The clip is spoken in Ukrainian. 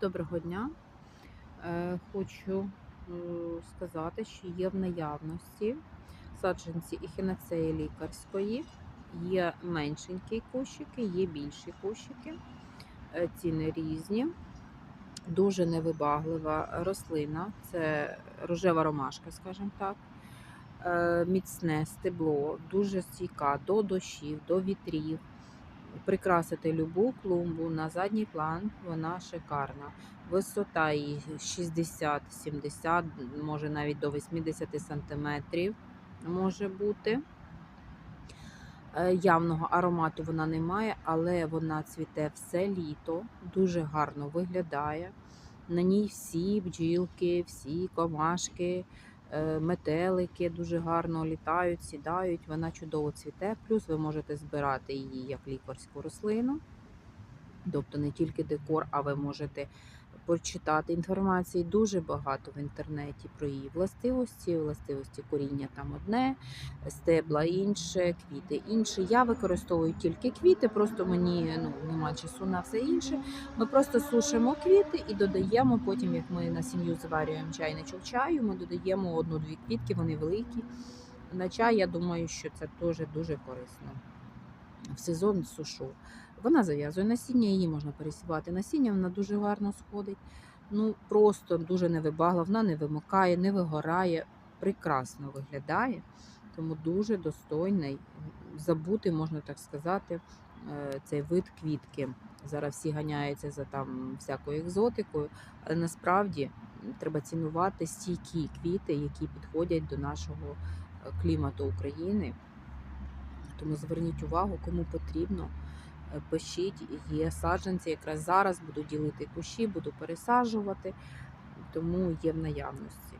Доброго дня. Е, Хочу е, сказати, що є в наявності саджанці ехінацеї лікарської. Є меншенькі кущики, є більші кущики. Е, Ціни різні. Дуже невибаглива рослина. Це рожева ромашка, скажімо так. Міцне стебло, дуже стійка до дощів, до вітрів. Прикрасити любу клумбу на задній план, вона шикарна. Висота її 60-70, може навіть до 80 сантиметрів може бути. Е, Явного аромату вона не має, але вона цвіте все літо, дуже гарно виглядає. На ній всі бджілки, всі комашки, метелики дуже гарно літають, сідають. Вона чудово цвіте. Плюс ви можете збирати її як лікарську рослину. Тобто не тільки декор, а ви можете почитати інформації дуже багато в інтернеті про її властивості, властивості коріння там одне, стебла інше, квіти інше. Я використовую тільки квіти, просто мені ну, нема часу на все інше. Ми просто сушимо квіти і додаємо потім, як ми на сім'ю заварюємо чайничок чаю, ми додаємо одну-дві квітки, вони великі. На чай, я думаю, що це теж дуже корисно. В сезон сушу. Вона зав'язує насіння, її можна пересівати насіння, вона дуже гарно сходить. Ну, просто дуже невибагла, вона не вимикає, не вигорає, прекрасно виглядає, тому дуже достойний. Забути, можна так сказати, е, цей вид квітки. Зараз всі ганяються за там всякою екзотикою, але насправді треба цінувати стійкі квіти, які підходять до нашого е, клімату України. Тому зверніть увагу, кому потрібно. Е, Пишіть, є саджанці. Якраз зараз буду ділити кущі, буду пересаджувати, тому є в наявності.